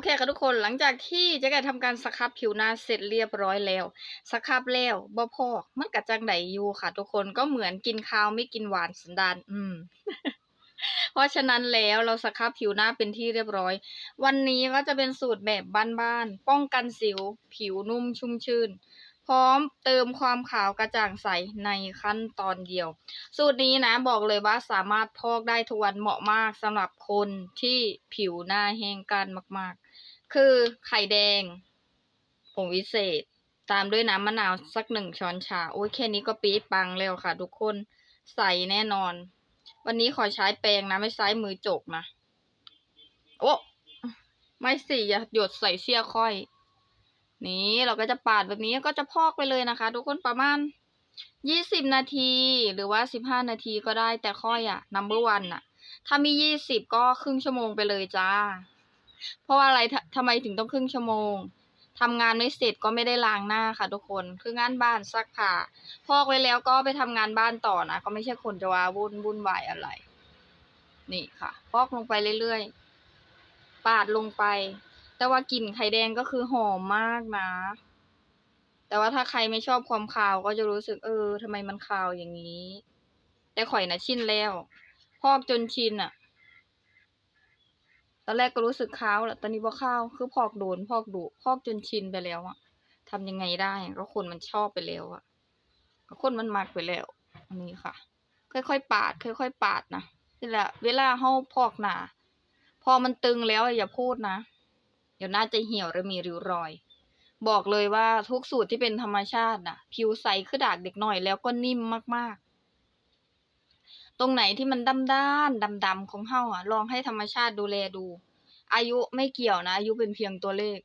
อเคค่ะทุกคนหลังจากที่เจ๊ไก่ทำการสครับผิวหน้าเสร็จเรียบร้อยแล้ว สครับแล้วบ่พอมันกะจังไดอยู่ค่ะ ทุกคนก็เหมือนกินข้าวไม่กินหวานสันดานอืม เพราะฉะนั้นแล้วเราสครับผิวหน้าเป็นที่เรียบร้อย วันนี้ก็จะเป็นสูตรแบบบ้านๆป้องกันสิว ผิวนุ่มชุ่มชื่น พร้อมเติมความขาวกระจ่างใสในขั้นตอนเดียว สูตรนี้นะบอกเลยว่าสามารถพอกได้ทุกวันเหมาะมากสำหรับคนที่ผิวหน้าแห้งกร้านมากๆ คือไข่แดง ผงวิเศษ ตามด้วยน้ำมะนาวสักหนึ่งช้อนชา โอ้ยแค่นี้ก็ปี๊ปังแล้วค่ะ ทุกคนใส่แน่นอน วันนี้ขอใช้แปรงนะไม่ใช้มือจกนะ โอ้ไม่สิอย่าหยดใส่เสี้ยค่อย นี่เราก็จะปาดแบบนี้ก็จะพอกไปเลยนะคะ ทุกคนประมาณยี่สิบนาทีหรือว่าสิบห้านาทีก็ได้แต่ค่อยอะ number one อะถ้ามียี่สิบก็ครึ่งชั่วโมงไปเลยจ้า เพราะว่าอะไรททำไมถึงต้องครึ่งชั่วโมงทำงานไม่เสร็จก็ไม่ได้ล้างหน้าค่ะทุกคน คืองานบ้านซักผ้าพอกไว้แล้วก็ไปทำงานบ้านต่อนะ ก็ไม่ใช่คนจะว่าวุ่นวุ่นวายอะไร นี่ค่ะ พอกลงไปเรื่อยๆ ปาดลงไป แต่ว่ากลิ่นไข่แดงก็คือหอมมากนะ แต่ว่าถ้าใครไม่ชอบความคาวก็จะรู้สึกเออทำไมมันคาวอย่างนี้ แต่ข่อยนะชินแล้วพอกจนชินอะ ตอนแรกก็รู้สึกคาวแหละตอนนี้บ่คาวคือพอกโดนพอกดุพอกจนชินไปแล้วอะทำยังไงได้ก็คนมันชอบไปแล้วอะก็คนมันมักไปแล้ว อันนี้ค่ะ ค่อยๆปาด ค่อยๆปาดนะนี่แหละเวลาเฮาพอกหนาพอมันตึงแล้วอย่าพูดนะ เดี๋ยวน้าจะเหี่ยวหรือมีริ้วรอย บอกเลยว่าทุกสูตรที่เป็นธรรมชาติน่ะ ผิวใสคือดากเด็กหน่อยแล้วก็นิ่มมากๆ ตรงไหนที่มันดำด้านดำๆของเฮาอะ ลองให้ธรรมชาติดูแลดู อายุไม่เกี่ยวนะ อายุเป็นเพียงตัวเลข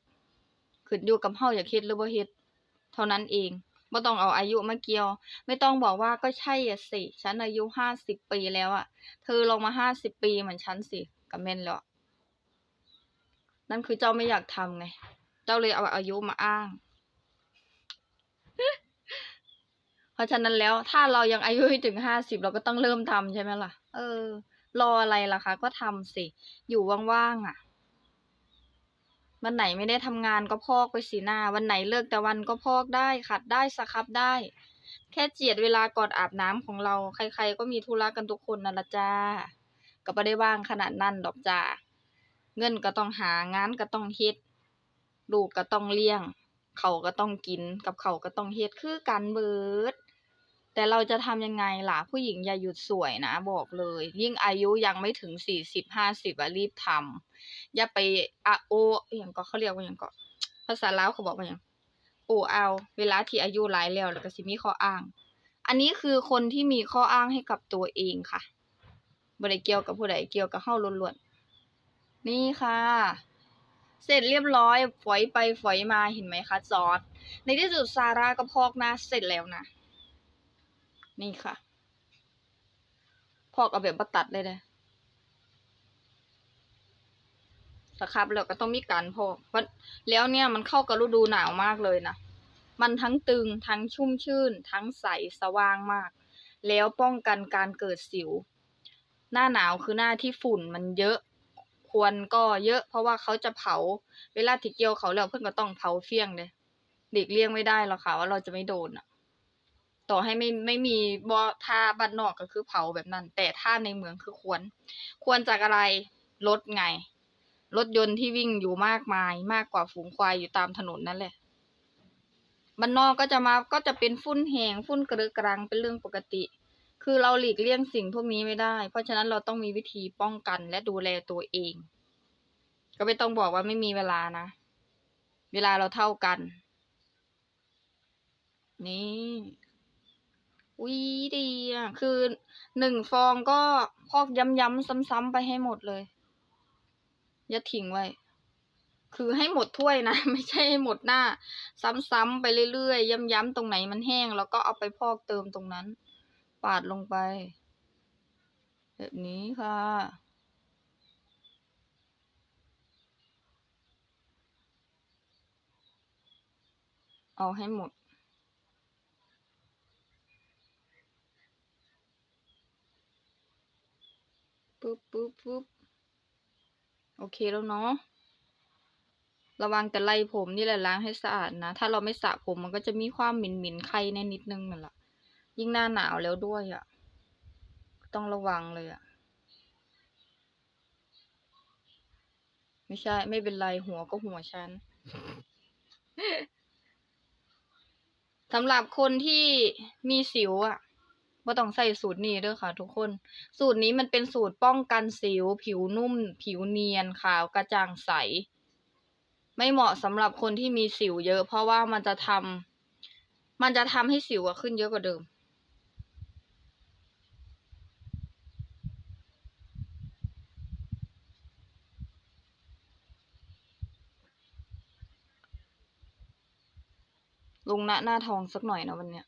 ขึ้นอยู่กับเฮาอยากเฮ็ดหรือบ่เฮ็ดเท่านั้นเองบ่ต้องเอาอายุมาเกี่ยว ไม่ต้องบอกว่าก็ใช่อะสิ ฉันอายุห้าสิบปีแล้วอะ เธอลงมาห้าสิบปีเหมือนฉันสิก็แม่นแล้ว นั่นคือเจ้าไม่อยากทำไง เจ้าเลยเอาอายุมาอ้าง เพ ราะฉะนั้นแล้วถ้าเรายังอายุไม่ถึงห้าสิบเราก็ต้องเริ่มทำใช่ไหมล่ะ เออ รออะไรล่ะคะ ก็ทำสิ อยู่ว่างๆอะ วันไหนไม่ได้ทำงานก็พอกไปสีหน้า วันไหนเลิกแต่วันก็พอกได้ ขัดได้สครับได้ แค่เจียดเวลาก่อนอาบน้ำของเรา ใคร ๆ ก็มีธุระกันทุกคนนั่นละจ้า ก็ไม่ได้ว่างขนาดนั้นดอกจ้า เงินก็ต้องหางานก็ต้องเฮ็ด ลูกก็ต้องเลี้ยงเขาก็ต้องกินกับเขาก็ต้องเฮ็ดคือกันเบิด แต่เราจะทำยังไงล่ะ ผู้หญิงอย่าหยุดสวยนะ บอกเลย ยิ่งอายุยังไม่ถึงสี่สิบห้าสิบอะรีบทำอย่าไปอะโออย่างก็เขาเรียกว่าหยังก็ ภาษาลาวเขาบอกว่าหยังโอเอา เวลาที่อายุหลายแล้วแล้วก็สิมีข้ออ้าง อันนี้คือคนที่มีข้ออ้างให้กับตัวเองค่ะบ่ได้เกี่ยวกับผู้ใดเกี่ยวกับเฮาล้วนๆนี่ค่ะ เสร็จเรียบร้อยฝอยไปฝอยมาเห็นไหมคะจอดในที่สุดซาร่าก็พอกหน้าเสร็จแล้วนะ นี่ค่ะ พอกเอาแบบบัตัดเลยนะสครับแล้วก็ต้องมีการพอกเพราะแล้วเนี่ยมันเข้ากับฤดูหนาวมากเลยนะมันทั้งตึงทั้งชุ่มชื่น ทั้งใสสว่างมาก แล้วป้องกันการเกิดสิว หน้าหนาวคือหน้าที่ฝุ่นมันเยอะควรก็เยอะ เพราะว่าเขาจะเผา เวลาที่เกี่ยวเขาแล้วเพื่อนก็ต้องเผาเฟี้ยงเลยหลีกเลี่ยงไม่ได้หรอกค่ะว่าเราจะไม่โดนอะ ต่อให้ไม่ไม่มีบ่ท่าบ้านนอกก็คือเผาแบบนั้น แต่ถ้าในเมืองคือควร ควรจากอะไรรถไง รถยนต์ที่วิ่งอยู่มากมายมากกว่าฝูงควายอยู่ตามถนนนั่นแหละบ้านนอกก็จะมาก็จะเป็นฝุ่นแหงฝุ่นกระกรังเป็นเรื่องปกติ คือเราหลีกเลี่ยงสิ่งพวกนี้ไม่ได้ เพราะฉะนั้นเราต้องมีวิธีป้องกันและดูแลตัวเอง ก็ไม่ต้องบอกว่าไม่มีเวลานะ เวลาเราเท่ากัน นี่ อุ้ยดีอะ คือหนึ่งฟองก็พอกย้ำๆซ้ำๆไปให้หมดเลย อย่าทิ้งไว้ คือให้หมดถ้วยนะ ไม่ใช่ให้หมดหน้า ซ้ำๆไปเรื่อยๆย้ำๆตรงไหนมันแห้ง แล้วก็เอาไปพอกเติมตรงนั้น ปาดลงไป แบบนี้ค่ะเอาให้หมด ปุ๊บปุ๊บปุ๊บโอเคแล้วเนาะระวังแต่ไล่ผมนี่แหละล้างให้สะอาดนะ ถ้าเราไม่สระผมมันก็จะมีความเหม็นไข่ในนิดนึงนั่นแหละยิ่งหน้าหนาวแล้วด้วยอะ่ะ ต้องระวังเลยอะ่ะ ไม่ใช่ ไม่เป็นไรหัวก็หัวฉันสำหรับคนที่มีสิวอะ บ่ต้องใส่สูตรนี้เด้อค่ะ ทุกคน สูตรนี้มันเป็นสูตรป้องกันสิว ผิวนุ่ม ผิวเนียนขาวกระจ่างใส ไม่เหมาะสำหรับคนที่มีสิวเยอะ เพราะว่ามันจะทำมันจะทำให้สิวขึ้นเยอะกว่าเดิมลงหน้าหน้าทองสักหน่อยนะวันเนี้ย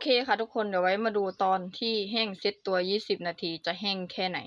เคค่ะทุกคนเดี๋ยวไว้มาดูตอนที่แห้งเซ็ตตัว 20 นาทีจะแห้งแค่ไหน